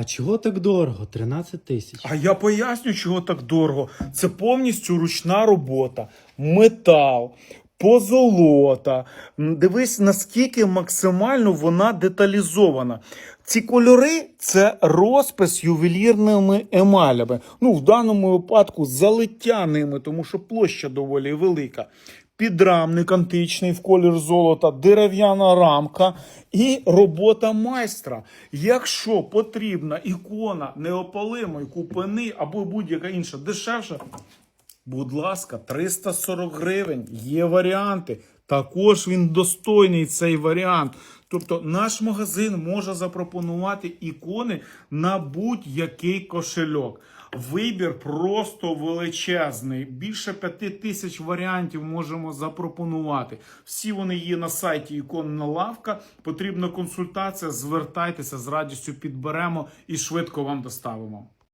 А чого так дорого? 13 тисяч. А я поясню, чого так дорого. Це повністю ручна робота, метал, позолота. Дивись, наскільки максимально вона деталізована. Ці кольори це розпис ювелірними емалями. Ну, в даному випадку залиттяними, тому що площа доволі велика. Підрамник античний в колір золота, дерев'яна рамка і робота майстра. Якщо потрібна ікона неопалимої купини або будь-яка інша дешевша, будь ласка, 340 гривень. Є варіанти. Також він достойний цей варіант. Тобто наш магазин може запропонувати ікони на будь-який кошельок. Вибір просто величезний. Більше п'яти тисяч варіантів можемо запропонувати. Всі вони є на сайті іконна лавка. Потрібна консультація. Звертайтеся з радістю підберемо і швидко вам доставимо.